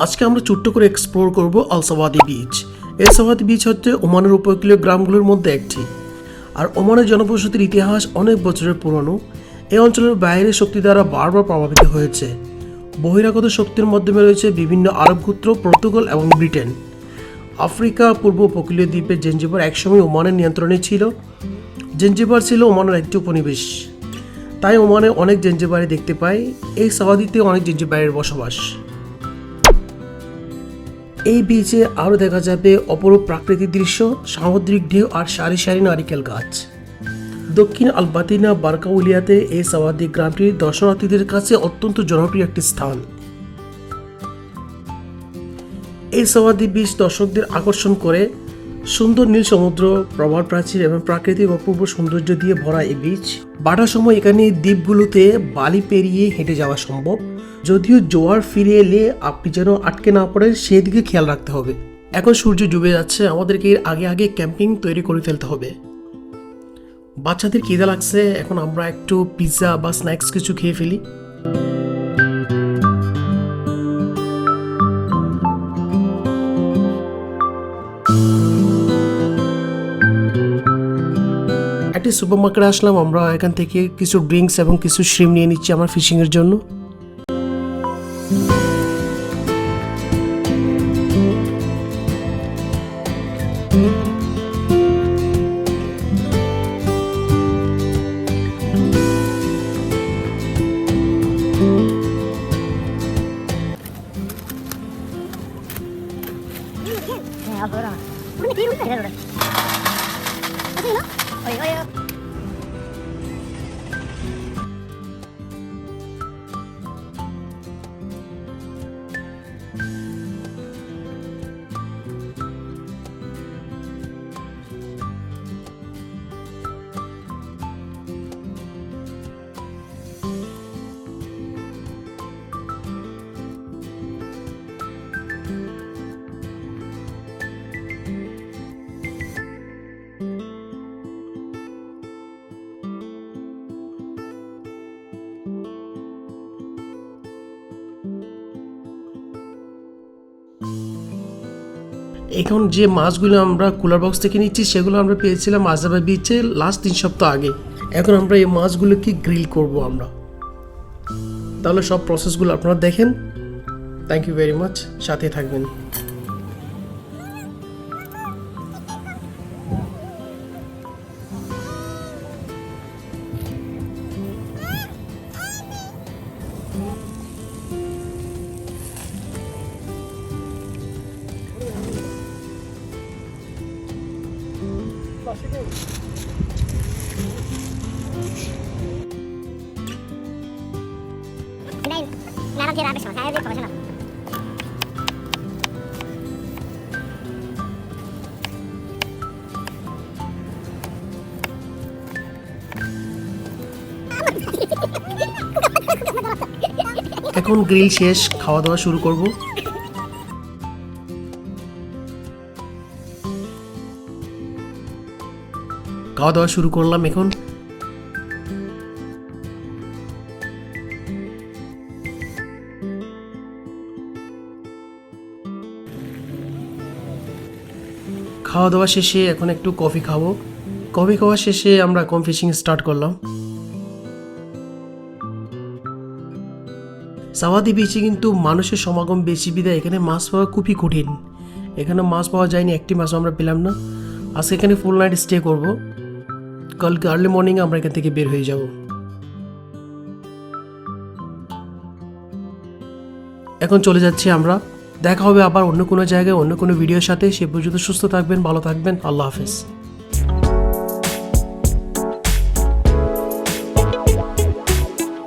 আজকে আমরা ছোট্ট করে এক্সপ্লোর করব আলসাওয়াদি বিচ এই সাওয়াদি বিচ হচ্ছে ওমানের উপকূলীয় গ্রামগুলোর মধ্যে একটি। আর ওমানের জনবসতির ইতিহাস অনেক বছরের পুরনো। এই অঞ্চলের বাইরের শক্তি দ্বারা বারবার প্রভাবিত হয়েছে। বহিরাগত শক্তির মাধ্যমে রয়েছে বিভিন্ন আরব গোত্র, পর্তুগাল এবং ব্রিটেন। আফ্রিকা পূর্ব উপকূলীয় দ্বীপের জেঞ্জিবার একসময় ওমানের নিয়ন্ত্রণে ছিল। জেঞ্জিবার ছিল ওমানের একটি উপনিবেশ। তাই ওমানে অনেক জেঞ্জিবারে দেখতে পাই। এই সাওয়াদিতে অনেক জেঞ্জিবারের বসবাস। এই বিচে আরও দেখা যাবে অপরূপ প্রাকৃতিক দৃশ্য, সামুদ্রিক ঢেউ আর সারি সারি নারিকেল গাছ। দক্ষিণ আলবাতিনা বারকাউলিয়াতে এই সাওয়াদি গ্রামটি দর্শনার্থীদের কাছে অত্যন্ত জনপ্রিয় একটি স্থান। এই সাওয়াদি বিচ দর্শকদের আকর্ষণ করে সুন্দর নীল সমুদ্র, প্রবাল প্রাচীর এবং প্রাকৃতিক অপূর্ব সৌন্দর্য দিয়ে ভরা এই বিচ বাটার সময় এখানে দ্বীপগুলোতে বালি পেরিয়ে হেঁটে যাওয়া সম্ভব। যদিও জোয়ার ফিরে এলে আপনি যেন আটকে না পড়েন, সেদিকে খেয়াল রাখতে হবে। এখন সূর্য ডুবে যাচ্ছে, আমাদেরকে এর আগে আগে ক্যাম্পিং তৈরি করে ফেলতে হবে। বাচ্চাদের খিদে লাগছে, এখন আমরা একটু পিৎজা বা স্ন্যাক্স কিছু খেয়ে ফেলি। একটি সুপার মার্কেটে আসলাম, আমরা এখান থেকে কিছু ড্রিঙ্কস এবং কিছু শ্রিম নিয়ে নিচ্ছি আমার ফিশিংয়ের জন্য Yeah. 哎呀呀！এখন যে মাছগুলো আমরা কুলার বক্স থেকে নিচ্ছি, সেগুলো আমরা পেয়েছিলাম আজাবা বিচে লাস্ট তিন সপ্তাহ আগে। এখন আমরা এই মাছগুলোকে গ্রিল করব আমরা। তাহলে সব প্রসেসগুলো আপনারা দেখেন। থ্যাংক ইউ ভেরি মাচ সাথে থাকবেন। এখন গ্রিল শেষ খাওয়া দাওয়া শুরু করব। খাওয়া দাওয়া শুরু করলাম এখন। খাওয়া দাওয়া শেষে এখন একটু কফি খাব। কফি খাওয়া শেষে আমরা কম ফিশিং স্টার্ট করলাম। সাওয়াদি বিচে কিন্তু মানুষের সমাগম বেশি বিদায়। এখানে মাছ পাওয়া খুবই কঠিন। এখানে মাছ পাওয়া যায়নি, একটি মাছও আমরা পেলাম না। আজকে এখানে ফুল নাইট স্টে করব। কালকে আর্লি মর্নিং আমরা এখান থেকে বের হয়ে যাব। এখন চলে যাচ্ছি আমরা। দেখা হবে আবার অন্য কোনো জায়গায়, অন্য কোনো ভিডিওর সাথে। সে পর্যন্ত সুস্থ থাকবেন, ভালো থাকবেন। আল্লাহ হাফেজ।